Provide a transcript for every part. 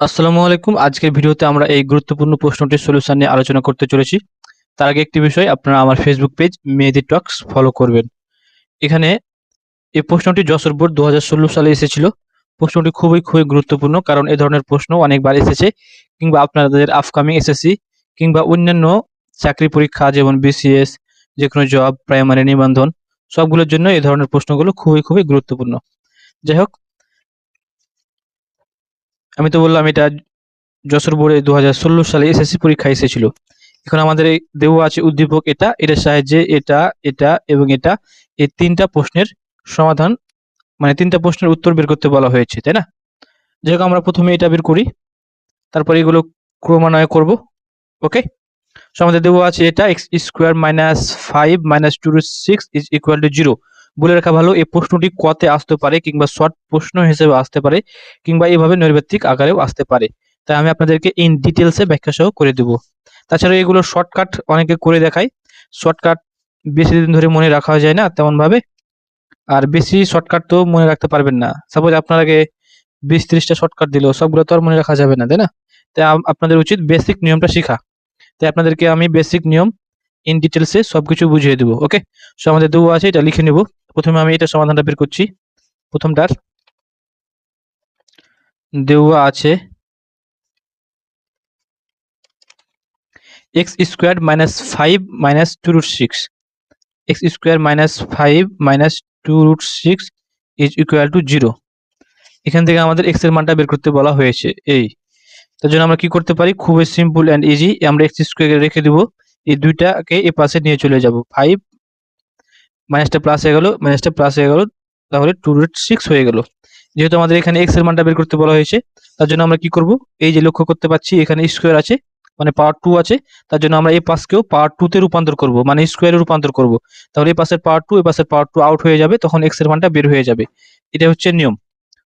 আসসালামু আলাইকুম। আজকের ভিডিওতে আমরা এই গুরুত্বপূর্ণ প্রশ্নটির সলিউশন নিয়ে আলোচনা করতে চলেছি। তার আগে একটি বিষয়, আপনারা আমার Facebook page Mehedi talks follow করবেন। এখানে এই প্রশ্নটি যশোর বোর্ড দু হাজার ষোলো সালে এসেছিল। প্রশ্নটি খুবই খুবই গুরুত্বপূর্ণ কারণ এ ধরনের প্রশ্ন অনেকবার এসেছে কিংবা আপনাদের আপকামিং এসএসসি কিংবা অন্যান্য চাকরি পরীক্ষা, যেমন বিসিএস যে কোনো জব প্রাইমারি নিবন্ধন, সবগুলোর জন্য এই ধরনের প্রশ্নগুলো খুবই খুবই গুরুত্বপূর্ণ। যাই হোক আমি তো বললাম এটা যশোর বোর্ডে দু সালে এসএসসি পরীক্ষা এসেছিল। এখন আমাদের দেওয়া আছে উদ্দীপক এটা, এটার সাহায্যে এটা এটা এবং এটা, এই তিনটা প্রশ্নের সমাধান মানে তিনটা প্রশ্নের উত্তর বের করতে বলা হয়েছে, তাই না? যাই আমরা প্রথমে এটা বের করি, তারপর এগুলো ক্রমান্বয় করব, ওকে? সো আমাদের দেওয়া আছে এটা, x square minus five minus two six is equal to zero. বলে রাখা ভালো, এই প্রশ্নটি কতে আসতে পারে কিংবা শর্ট প্রশ্ন হিসেবে আসতে পারে কিংবা এইভাবে নৈর্ব্যক্তিক আকারেও আসতে পারে। তাই আমি আপনাদেরকে ইন ডিটেলসে ব্যাখ্যা সহ করে দেব। তাছাড়া এগুলো শর্টকাট অনেকে করে দেখায়। শর্টকাট বেশি দিন ধরে মনে রাখা যায় না তেমন ভাবে আর বেশি শর্টকাট তো মনে রাখতে পারবেন না। সাপোজ আপনার আগে বিশ ত্রিশটা শর্টকাট দিল, সবগুলো তো আর মনে রাখা যাবে না, তাই না? তাই আপনাদের উচিত বেসিক নিয়মটা শেখা। তাই আপনাদেরকে আমি বেসিক নিয়ম ইন ডিটেলসে সবকিছু বুঝিয়ে দেবো ওকে সো আমাদের দেওয়া আছে, এটা লিখে নেব। প্রথমে আমি এটা সমাধানটা বের করছি। প্রথমটার দেওয়া আছে x square minus five minus two root six x square minus five minus two root six is equal to zero এখান থেকে আমাদের এক্সের মানটা বের করতে বলা হয়েছে, এই। তার জন্য আমরা কি করতে পারি? খুবই সিম্পল অ্যান্ড ইজি আমরা এক্স স্কোয়ার রেখে দিব। এই দুইটাকে এ পাশে নিয়ে চলে যাব। ফাইভ মাইনাসটা প্লাস হয়ে গেল মাইনাসটা প্লাস হয়ে গেল, তাহলে টু রুট সিক্স হয়ে গেল। যেহেতু আমাদের এখানে এক্সের মানটা বের করতে বলা হয়েছে, তার জন্য আমরা কি করব? এই যে লক্ষ্য করতে পাচ্ছি, এখানে স্কোয়ার আছে মানে পাওয়ার টু আছে, তার জন্য আমরা এই পাশকেও পাওয়ার টু তে রূপান্তর করব মানে স্কোয়ারে রূপান্তর করব। তাহলে এই পাশের পাওয়ার টু এই পাশের পাওয়ার টু আউট হয়ে যাবে, তখন এক্সের মানটা বের হয়ে যাবে। এটা হচ্ছে নিয়ম।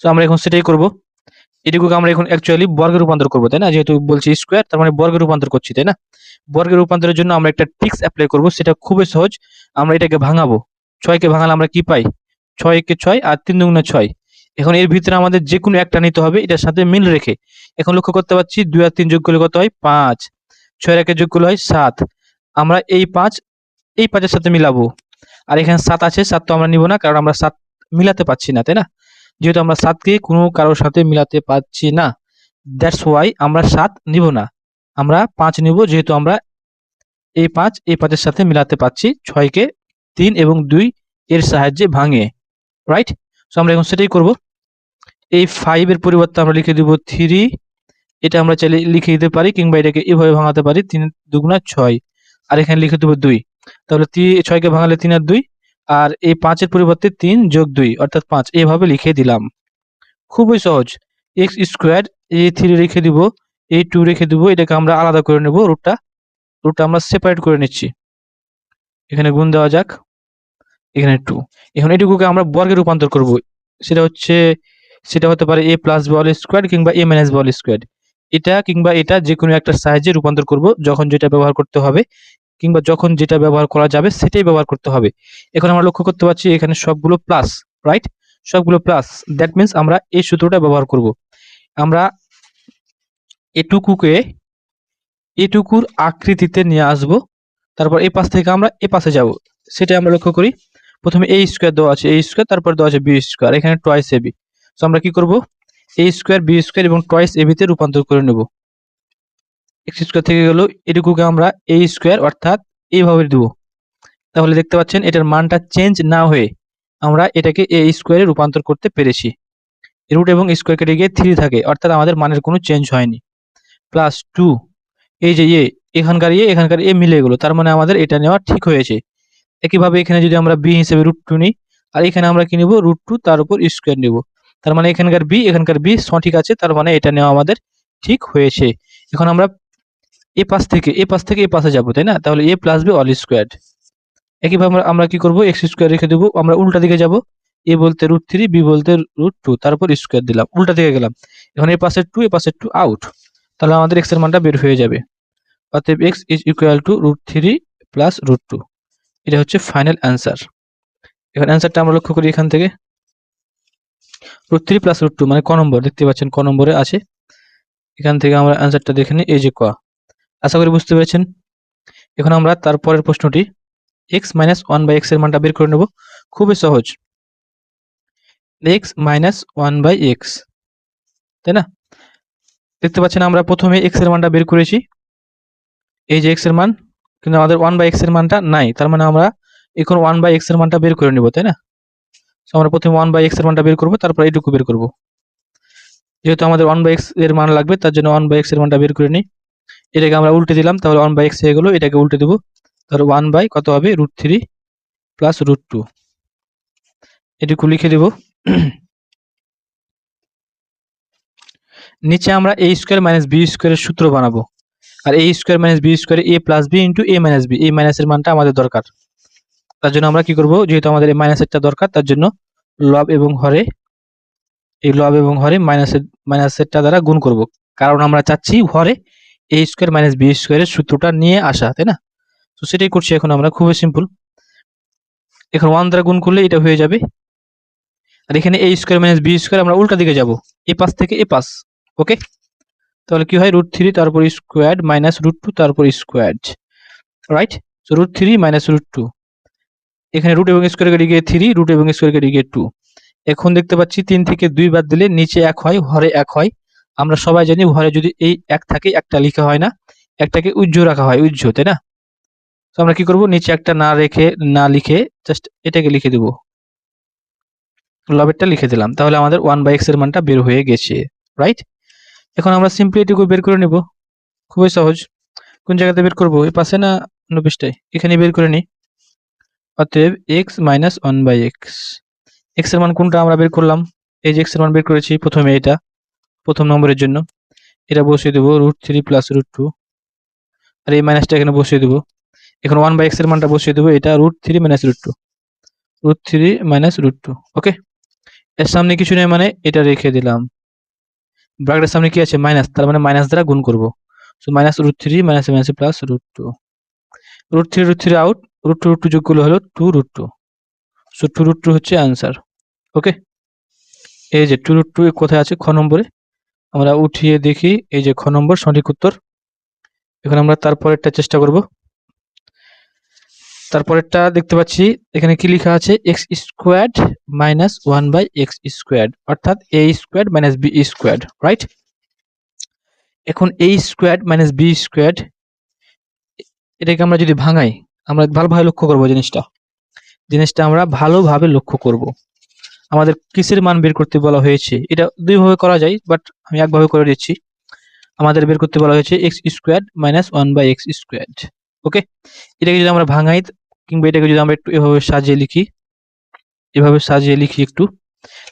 তো আমরা এখন সেটাই করব। এটুকুকে আমরা এখন অ্যাকচুয়ালি বর্গে রূপান্তর করব, তাই না? যেহেতু বলছি স্কোয়ার তার মানে বর্গে রূপান্তর করছি, তাই না? বর্গের রূপান্তরের জন্য আমরা একটা ট্রিক্স অ্যাপ্লাই করব, সেটা খুবই সহজ। আমরা এটাকে ভাঙাবো। ছয়কে ভাঙালে আমরা কি পাই? ছয়কে ছয় আর তিন দুগুণে ছয়। এখন এর ভিতরে আমাদের যে কোনো একটা নিতে হবে, এটার সাথে মিল রেখে। এখন লক্ষ্য করতে পারছি দুই আর তিন যোগ করলে কত হয়? পাঁচ। ছয় একে যোগ করলে হয় সাত। আমরা এই পাঁচ, এই পাঁচের সাথে মিলাবো। আর এখানে সাত আছে, সাত তো আমরা নিব না, কারণ আমরা সাত মিলাতে পারছি না, তাই না? যেহেতু আমরা সাতকে কোনো কারোর সাথে মিলাতে পারছি না দ্যাটস ওয়াই আমরা সাত নিব না। আমরা পাঁচ নিব যেহেতু আমরা এই পাঁচ এই পাঁচের সাথে মিলাতে পারছি, ছয়কে তিন এবং দুই এর সাহায্যে ভাঙে রাইট সো আমরা এখন সেটাই করব। এই ফাইভের পরিবর্তে আমরা লিখে দিব থ্রি এটা আমরা চাইলে লিখে দিতে পারি কিংবা এটাকে এভাবে ভাঙাতে পারি, তিন দুগুণা ছয়। আর এখানে লিখে দেবো দুই। তাহলে ছয়কে ভাঙালে তিন আর দুই আর এই পাঁচের পরিবর্তে তিন যোগ দুই, অর্থাৎ পাঁচ। এভাবে লিখে দিলাম। খুবই সহজ। এক্স স্কোয়ার এই থ্রি রেখে দিব এই টু রেখে দিব, এটাকে আমরা আলাদা করে নেব রুটটা রুটটা আমরা সেপারেট করে নিচ্ছি। এখানে গুণ দেওয়া যাক। এখানে টু এখন এটুকুকে আমরা বর্গে রূপান্তর করব। সেটা হচ্ছে, সেটা হতে পারে এ প্লাস বল স্কোয়ার কিংবা এ মাইনাস বল স্কোয়ার এটা কিংবা এটা যে কোনো একটা সাহায্যে রূপান্তর করব, যখন যেটা ব্যবহার করতে হবে। কিংবা যখন যেটা ব্যবহার করা যাবে সেটাই ব্যবহার করতে হবে। এখন আমরা লক্ষ্য করতে পারছি এখানে সবগুলো প্লাস রাইট সবগুলো প্লাস দ্যাট মিন্স আমরা এই সূত্রটা ব্যবহার করব। আমরা এটুকুকে এটুকুর আকৃতিতে নিয়ে আসব, তারপর এই পাশ থেকে আমরা এ পাশে যাব। সেটা আমরা লক্ষ্য করি। প্রথমে এই স্কোয়ার দেওয়া আছে এই স্কোয়ার তারপর দেওয়া আছে বি স্কোয়ার এখানে টয়েস এবি তো আমরা কি করব? এই স্কোয়ার বি স্কোয়ার এবং টয়েস এবিতে রূপান্তর করে নেব। এক্স স্কোয়ার থেকে গেল, এটুকুকে আমরা এই স্কোয়ার অর্থাৎ এইভাবে দেব। তাহলে দেখতে পাচ্ছেন, এটার মানটা চেঞ্জ না হয়ে আমরা এটাকে এ স্কোয়ারে রূপান্তর করতে পেরেছি। রুট এবং স্কোয়ার কেটে গিয়ে থ্রি থাকে, অর্থাৎ আমাদের মানের কোনো চেঞ্জ হয়নি। প্লাস টু এই যে এ এখানকার এ এখানকার এ মিলে গেলো, তার মানে আমাদের এটা নেওয়া ঠিক হয়েছে। একইভাবে এখানে যদি আমরা বি হিসেবে রুট টু নিই, আর এখানে আমরা কি নিব রুট টু তার উপর স্কোয়ার নিব। তার মানে এখানকার বি এখানকার বি সঠিক আছে, তার মানে এটা নেওয়া আমাদের ঠিক হয়েছে। এখন আমরা এ পাশ থেকে, এ পাশ থেকে এ পাশে যাব, তাই না? তাহলে a plus b all square একইভাবে আমরা কি করব? এক্স স্কোয়ার রেখে দেবো। আমরা উল্টা দিকে যাব। এ বলতে রুট থ্রি বি বলতে রুট টু তারপর স্কোয়ার দিলাম। উল্টা দিকে গেলাম। এখন এ পাশে টু এ পাশে টু আউট তাহলে আমাদের এক্সের মানটা বের হয়ে যাবে। অতএব x is equal to root three plus root two এটা হচ্ছে ফাইনাল অ্যান্সার এখন অ্যান্সারটা আমরা লক্ষ্য করি এখান থেকে। Root three plus root two মানে ক নম্বর? দেখতে পাচ্ছেন ক নম্বরে আছে। এখান থেকে আমরা অ্যান্সারটা দেখে নিই। এই যে ক। আশা করি বুঝতে পেরেছেন। এখন আমরা তারপরের প্রশ্নটি এক্স মাইনাস ওয়ান বাই এক্সের মানটা বের করে নেব। খুবই সহজ। X minus one by x তাই না? দেখতে পাচ্ছেন আমরা প্রথমে এক্সের মানটা বের করেছি। এই যে এক্সের মান, কিন্তু আমাদের ওয়ান বাই এক্সের মানটা নাই। তার মানে আমরা এখন ওয়ান বাই এক্সের মানটা বের করে নিব, তাই না? So, আমরা প্রথমে ওয়ান বাই এক্সের মানটা বের করব, তারপর এইটুকু বের করব। যেহেতু আমাদের ওয়ান বাই এক্সের মান লাগবে, তার জন্য ওয়ান বাই এক্সের মানটা বের করে নিই। এটাকে আমরা উল্টে দিলাম, তাহলে ওয়ান বাই এক্স হয়ে গেলো, এটাকে উল্টে দেবো। তাহলে ওয়ান বাই কত হবে? Root three plus root two এটুকু লিখে দেব। নিচে আমরা এ স্কোয়ার মাইনাস বি স্কোয়ারের সূত্র বানাবো। আর a square minus b square a plus b into a minus b এই মাইনাসের মানটা আমাদের দরকার। তার জন্য আমরা কি করব? যেহেতু আমাদের এই মাইনাসেরটা দরকার, তার জন্য লব এবং হরে, এই লব এবং হরে মাইনাসের মাইনাসেরটা দ্বারা গুণ করব। কারণ আমরা চাচ্ছি হরে এ স্কোয়ার মাইনাস বি স্কোয়ারের সূত্রটা নিয়ে আসা, তাই না? তো সেটাই করছি এখন আমরা, খুবই সিম্পল এখন ওয়ান দ্বারা গুণ করলে এটা হয়ে যাবে। আর এখানে a square minus b square আমরা উল্টা দিকে যাব এ পাশ থেকে এ পাশ ওকে তাহলে কি হয়? রুট থ্রি তারপর স্কোয়াড মাইনাস রুট টু তারপর squared right so root three minus root two এখানে রুট এবং স্কোয়ার কেটে গিয়ে থ্রি রুট এবং স্কোয়ার কেটে গিয়ে টু এখন দেখতে পাচ্ছি, তিন থেকে দুই বাদ দিলে নিচে এক হয়, হরে এক হয়। আমরা সবাই জানি ঘরে যদি এই এক থাকে, একটা লিখা হয় না, একটাকে উজ্জ্ব রাখা হয় উজ্জ্ব তাই না? তো আমরা কি করব? নিচে একটা না রেখে, না লিখে জাস্ট এটাকে লিখে দেব। লবেরটা লিখে দিলাম। তাহলে আমাদের ওয়ান বাই এক্সের মানটা বের হয়ে গেছে রাইট এখন আমরা সিম্পলি এটুকু বের করে নেব। খুবই সহজ। কোন জায়গাতে বের করব? এই পাশে না পৃষ্ঠায়? এখানে বের করে নিই। অতএব x minus one by x এক্সের মান কোনটা আমরা বের করলাম? এই যে এক্সের মান বের করেছি, প্রথমে এটা। প্রথম নম্বরের জন্য। এটা বসিয়ে দেবো root three plus root two আর এই মাইনাসটা এখানে বসিয়ে দেবো। এখন ওয়ান বাই এক্সের মানটা বসিয়ে দেবো। এটা root three minus root two root three minus root two okay এর সামনে কিছু নেই মানে এটা রেখে দিলাম। ব্র্যাকেটের সামনে কি আছে? মাইনাস তার মানে মাইনাস দ্বারা গুণ করব। So minus root three minus minus plus root two root three root three out root two root two যোগ করলে হলো two root two so two root two হচ্ছে অ্যান্সার ওকে এই যে টু রুট টু কোথায় আছে? খ নম্বরে। আমরা উঠিয়ে দেখি এই যে খ নম্বর, সঠিক উত্তর। এখন আমরা তারপরেরটা চেষ্টা করব। তারপরেরটা দেখতে পাচ্ছি, এখানে কি লেখা আছে? X squared minus one by x squared অর্থাৎ a squared minus b squared right এখন a squared minus b squared এটাকে আমরা যদি ভাঙাই, আমরা ভালোভাবে লক্ষ্য করব জিনিসটা। জিনিসটা আমরা ভালোভাবে লক্ষ্য করব। আমাদের কিসের মান বের করতে বলা হয়েছে? এটা দুইভাবে করা যায় বাট আমি একভাবে করে দিচ্ছি। আমাদের বের করতে বলা হয়েছে x squared minus one by x squared okay এটাকে যদি আমরা ভাঙাই, কিংবা এটাকে যদি আমরা একটু এভাবে সাজিয়ে লিখি, এভাবে সাজিয়ে লিখি একটু,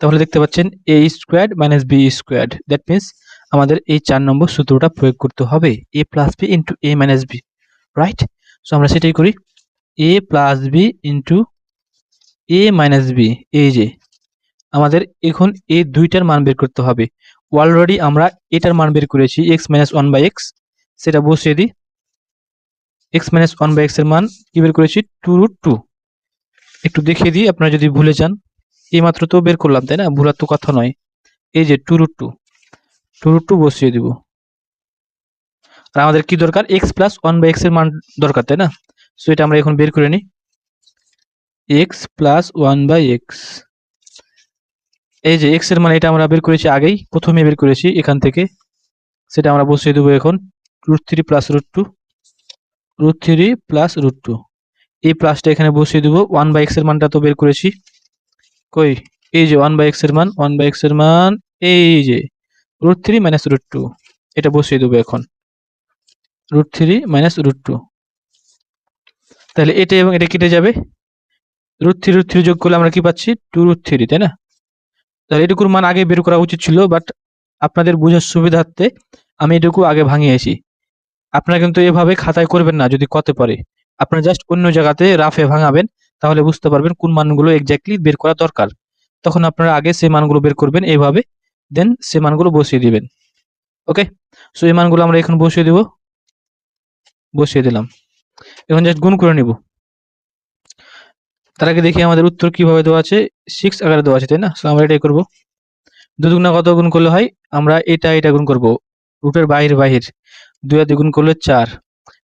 তাহলে দেখতে পাচ্ছেন a squared minus b squared that means আমাদের এই চার নম্বর সূত্রটা প্রয়োগ করতে হবে a plus b into a minus b right so আমরা সেটাই করি a plus b into a minus b এই যে আমাদের এখন এই দুইটার মান বের করতে হবে। অলরেডি আমরা এটার মান বের করেছি x minus one by x সেটা বসিয়ে দিই। এক্স মাইনাস ওয়ান বাই এক্সের মান কি বের করেছি? টু রুট টু একটু দেখিয়ে দিই, আপনারা যদি ভুলে যান। এই মাত্র তো বের করলাম, তাই না? ভুলার তো কথা নয়। এই যে two root two two root two বসিয়ে দিব। আর আমাদের কি দরকার? এক্স প্লাস ওয়ান বাই এক্সের মান দরকার, তাই না? সো এটা আমরা এখন বের করে নিই। X plus one by x এই যে এক্সের মান এটা আমরা বের করেছি আগেই, প্রথমে বের করেছি এখান থেকে। সেটা আমরা বসিয়ে দেবো এখন root three plus root two root three plus root two এই প্লাসটা এখানে বসিয়ে দেবো। ওয়ান বাই এক্সের মানটা তো বের করেছি। কই? এই যে ওয়ান বাই এক্সের মান ওয়ান বাই এক্সের মান, এই যে root three minus root two এটা বসিয়ে দেবো এখন। Root three minus root two তাহলে এটা এবং এটা কেটে যাবে। রুট থ্রি রুট থ্রি যোগ করলে আমরা কি পাচ্ছি? টু রুট থ্রি তাই না? তাহলে এটুকুর মান আগে বের করা উচিত ছিল বাট আপনাদের বোঝার সুবিধার্থে আমি এটুকু আগে ভাঙিয়েছি আপনারা কিন্তু এভাবে খাতায় করবেন না, যদি কতে পারে আপনারা জাস্ট অন্য জায়গাতে রাফে ভাঙাবেন, তাহলে বুঝতে পারবেন কোন মানগুলো এক্স্যাক্টলি বের করা দরকার। তখন আপনারা আগে সেই মানগুলো বের করবেন এইভাবে দেন সে মানগুলো বসিয়ে দিবেন। ওকে সো এই মানগুলো আমরা এখন বসিয়ে দিব। বসিয়ে দিলাম। এখন জাস্ট গুণ করে নিব। তার আগে দেখি আমাদের উত্তর কীভাবে দেওয়া আছে। সিক্স আকারে দেওয়া আছে, তাই না? সো আমরা এটাই করব। দুদুগুণা কত গুণ করলে হয়? আমরা এটা এটা গুণ করব। রুটের বাহির বাহির। দুই আর দ্বিগুণ করলে চার।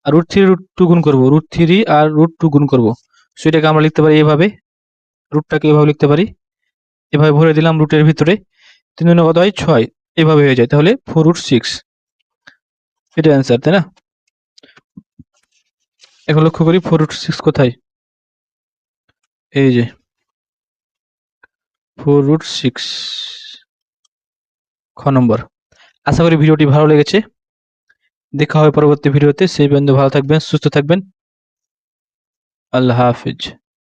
আর রুট থ্রি রুট টু গুণ করব। রুট থ্রি আর রুট টু গুণ করব। সেটাকে আমরা লিখতে পারি এভাবে। রুটটাকে এভাবে লিখতে পারি। এভাবে ভরে দিলাম রুটের ভিতরে। তিন দুগুণে কত হয়? ছয়। এভাবে হয়ে যায়। তাহলে ফোর রুট সিক্স এটা অ্যান্সার তাই না? এখন লক্ষ্য করি ফোর রুট সিক্স কোথায়? এই যে ফোর রুট সিক্স খ নম্বর। আশা করি ভিডিওটি ভালো লেগেছে। দেখা হবে পরবর্তী ভিডিওতে। সেই পর্যন্ত ভালো থাকবেন, সুস্থ থাকবেন। আল্লাহ হাফিজ।